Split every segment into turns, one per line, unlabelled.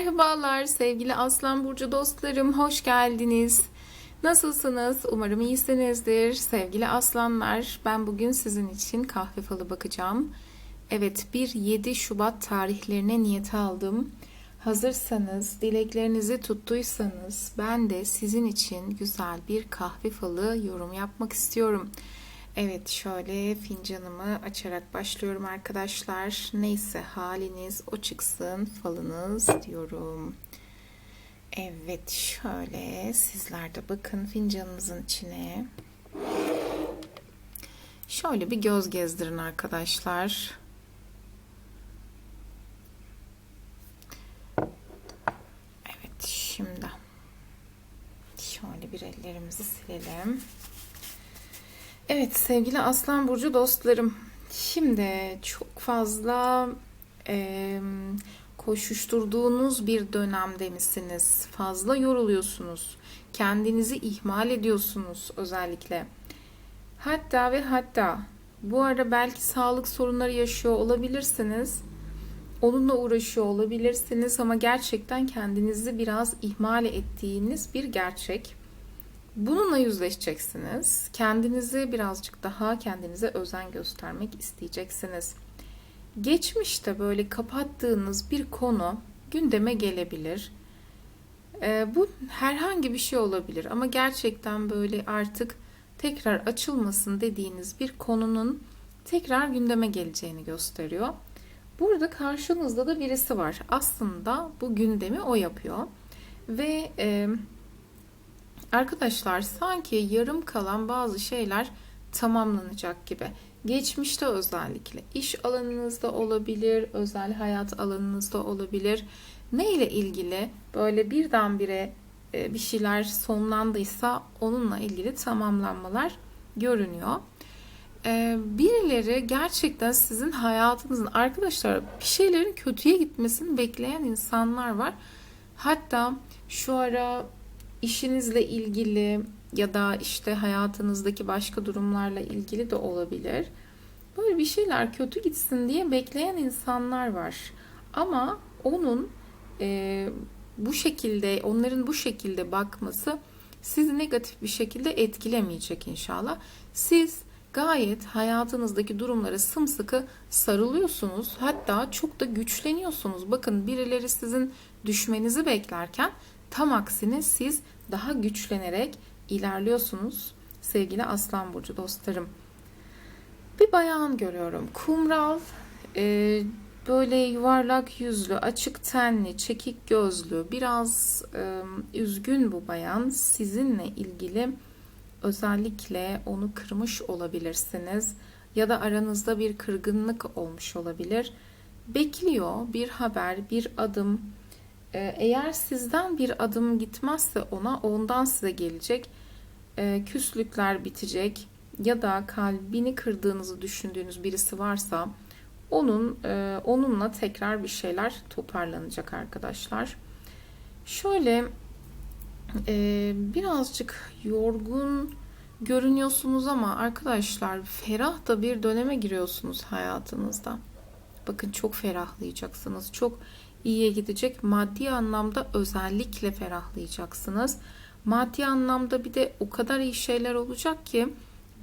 Merhabalar sevgili Aslan Burcu dostlarım, hoş geldiniz. Nasılsınız? Umarım iyisinizdir. Sevgili aslanlar, ben bugün sizin için kahve falı bakacağım. Evet, 1-7 Şubat tarihlerine niyet aldım. Hazırsanız, dileklerinizi tuttuysanız ben de sizin için güzel bir kahve falı yorum yapmak istiyorum. Evet şöyle fincanımı açarak başlıyorum arkadaşlar. Neyse haliniz o çıksın falınız diyorum. Evet şöyle sizler de bakın fincanınızın içine. Şöyle bir göz gezdirin arkadaşlar. Evet şimdi şöyle bir ellerimizi silelim. Evet sevgili Aslan Burcu dostlarım. Şimdi çok fazla e, koşuşturduğunuz bir dönemde misiniz? Fazla yoruluyorsunuz. Kendinizi ihmal ediyorsunuz özellikle. Hatta ve hatta bu ara belki sağlık sorunları yaşıyor olabilirsiniz. Onunla uğraşıyor olabilirsiniz ama gerçekten kendinizi biraz ihmal ettiğiniz bir gerçek. Bununla yüzleşeceksiniz. Kendinizi birazcık daha kendinize özen göstermek isteyeceksiniz. Geçmişte böyle kapattığınız bir konu gündeme gelebilir. Ee, bu herhangi bir şey olabilir ama gerçekten böyle artık tekrar açılmasın dediğiniz bir konunun tekrar gündeme geleceğini gösteriyor. Burada karşınızda da birisi var. Aslında bu gündemi o yapıyor. Ve e, Arkadaşlar sanki yarım kalan bazı şeyler tamamlanacak gibi. Geçmişte özellikle iş alanınızda olabilir, özel hayat alanınızda olabilir. Ne ile ilgili böyle birdenbire e, bir şeyler sonlandıysa onunla ilgili tamamlanmalar görünüyor. E, birileri gerçekten sizin hayatınızın arkadaşlar bir şeylerin kötüye gitmesini bekleyen insanlar var. Hatta şu ara işinizle ilgili ya da işte hayatınızdaki başka durumlarla ilgili de olabilir. Böyle bir şeyler kötü gitsin diye bekleyen insanlar var. Ama onun e, bu şekilde, onların bu şekilde bakması sizi negatif bir şekilde etkilemeyecek inşallah. Siz gayet hayatınızdaki durumlara sımsıkı sarılıyorsunuz. Hatta çok da güçleniyorsunuz. Bakın birileri sizin düşmenizi beklerken Tam aksine siz daha güçlenerek ilerliyorsunuz sevgili Aslan Burcu dostlarım. Bir bayan görüyorum. Kumral, e, böyle yuvarlak yüzlü, açık tenli, çekik gözlü, biraz e, üzgün bu bayan. Sizinle ilgili özellikle onu kırmış olabilirsiniz ya da aranızda bir kırgınlık olmuş olabilir. Bekliyor bir haber, bir adım, eğer sizden bir adım gitmezse ona ondan size gelecek e, küslükler bitecek ya da kalbini kırdığınızı düşündüğünüz birisi varsa onun e, onunla tekrar bir şeyler toparlanacak arkadaşlar. Şöyle e, birazcık yorgun görünüyorsunuz ama arkadaşlar ferah da bir döneme giriyorsunuz hayatınızda. Bakın çok ferahlayacaksınız. Çok iyiye gidecek. Maddi anlamda özellikle ferahlayacaksınız. Maddi anlamda bir de o kadar iyi şeyler olacak ki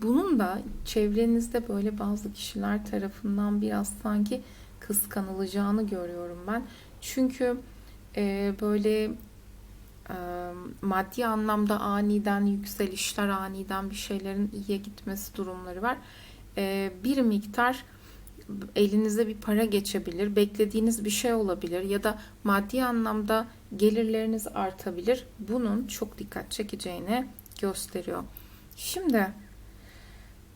bunun da çevrenizde böyle bazı kişiler tarafından biraz sanki kıskanılacağını görüyorum ben. Çünkü e, böyle e, maddi anlamda aniden yükselişler, aniden bir şeylerin iyiye gitmesi durumları var. E, bir miktar elinize bir para geçebilir, beklediğiniz bir şey olabilir ya da maddi anlamda gelirleriniz artabilir. Bunun çok dikkat çekeceğini gösteriyor. Şimdi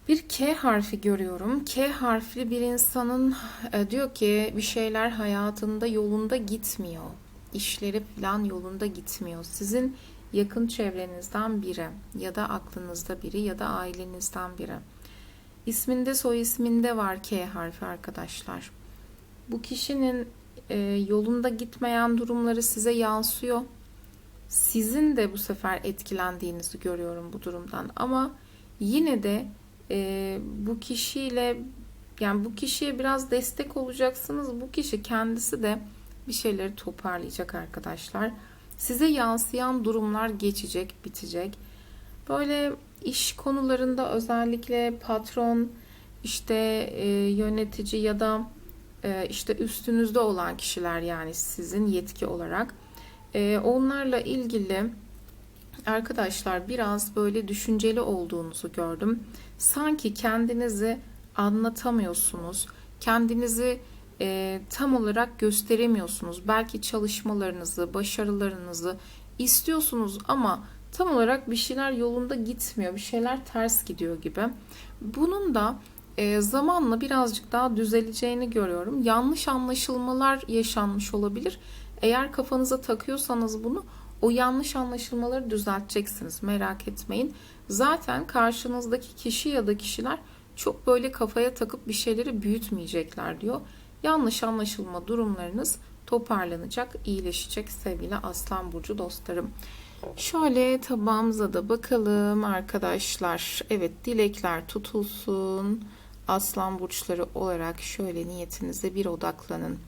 bir K harfi görüyorum. K harfli bir insanın e, diyor ki bir şeyler hayatında yolunda gitmiyor. İşleri falan yolunda gitmiyor. Sizin yakın çevrenizden biri ya da aklınızda biri ya da ailenizden biri. İsminde soy isminde var K harfi arkadaşlar. Bu kişinin e, yolunda gitmeyen durumları size yansıyor. Sizin de bu sefer etkilendiğinizi görüyorum bu durumdan. Ama yine de e, bu kişiyle yani bu kişiye biraz destek olacaksınız. Bu kişi kendisi de bir şeyleri toparlayacak arkadaşlar. Size yansıyan durumlar geçecek, bitecek. Böyle iş konularında özellikle patron, işte e, yönetici ya da e, işte üstünüzde olan kişiler yani sizin yetki olarak e, onlarla ilgili arkadaşlar biraz böyle düşünceli olduğunuzu gördüm. Sanki kendinizi anlatamıyorsunuz. Kendinizi e, tam olarak gösteremiyorsunuz. Belki çalışmalarınızı, başarılarınızı istiyorsunuz ama tam olarak bir şeyler yolunda gitmiyor. Bir şeyler ters gidiyor gibi. Bunun da e, zamanla birazcık daha düzeleceğini görüyorum. Yanlış anlaşılmalar yaşanmış olabilir. Eğer kafanıza takıyorsanız bunu o yanlış anlaşılmaları düzelteceksiniz. Merak etmeyin. Zaten karşınızdaki kişi ya da kişiler çok böyle kafaya takıp bir şeyleri büyütmeyecekler diyor. Yanlış anlaşılma durumlarınız toparlanacak, iyileşecek sevgili Aslan Burcu dostlarım. Şöyle tabağımıza da bakalım arkadaşlar. Evet dilekler tutulsun. Aslan burçları olarak şöyle niyetinize bir odaklanın.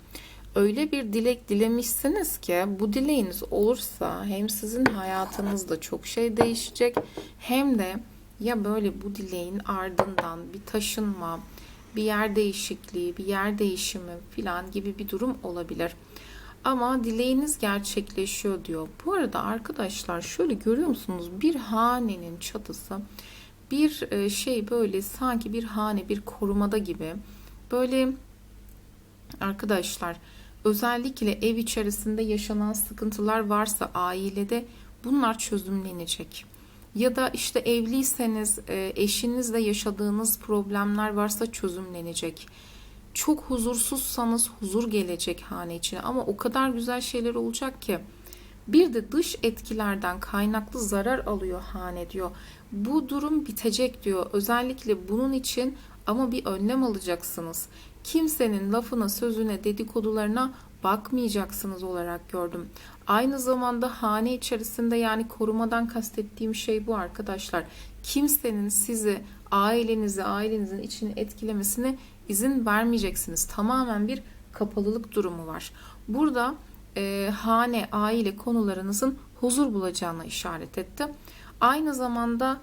Öyle bir dilek dilemişsiniz ki bu dileğiniz olursa hem sizin hayatınızda çok şey değişecek hem de ya böyle bu dileğin ardından bir taşınma, bir yer değişikliği, bir yer değişimi falan gibi bir durum olabilir. Ama dileğiniz gerçekleşiyor diyor. Bu arada arkadaşlar şöyle görüyor musunuz? Bir hanenin çatısı bir e, şey böyle sanki bir hane bir korumada gibi böyle arkadaşlar özellikle ev içerisinde yaşanan sıkıntılar varsa ailede bunlar çözümlenecek. Ya da işte evliyseniz e, eşinizle yaşadığınız problemler varsa çözümlenecek. Çok huzursuzsanız huzur gelecek hane içine ama o kadar güzel şeyler olacak ki. Bir de dış etkilerden kaynaklı zarar alıyor hane diyor. Bu durum bitecek diyor. Özellikle bunun için ama bir önlem alacaksınız. Kimsenin lafına, sözüne, dedikodularına bakmayacaksınız olarak gördüm. Aynı zamanda hane içerisinde yani korumadan kastettiğim şey bu arkadaşlar. Kimsenin sizi, ailenizi, ailenizin içini etkilemesine izin vermeyeceksiniz. Tamamen bir kapalılık durumu var. Burada e, hane, aile konularınızın huzur bulacağına işaret etti. Aynı zamanda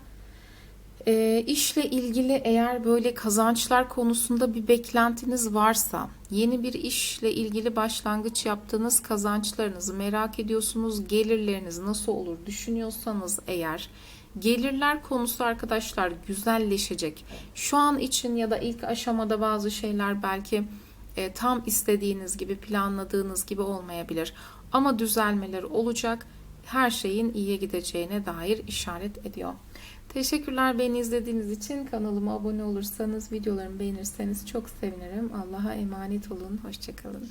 e, işle ilgili eğer böyle kazançlar konusunda bir beklentiniz varsa, yeni bir işle ilgili başlangıç yaptığınız kazançlarınızı merak ediyorsunuz, gelirleriniz nasıl olur düşünüyorsanız eğer, gelirler konusu arkadaşlar güzelleşecek. Şu an için ya da ilk aşamada bazı şeyler belki e, tam istediğiniz gibi planladığınız gibi olmayabilir. Ama düzelmeler olacak. Her şeyin iyiye gideceğine dair işaret ediyor. Teşekkürler beni izlediğiniz için. Kanalıma abone olursanız, videolarımı beğenirseniz çok sevinirim. Allah'a emanet olun. Hoşçakalın.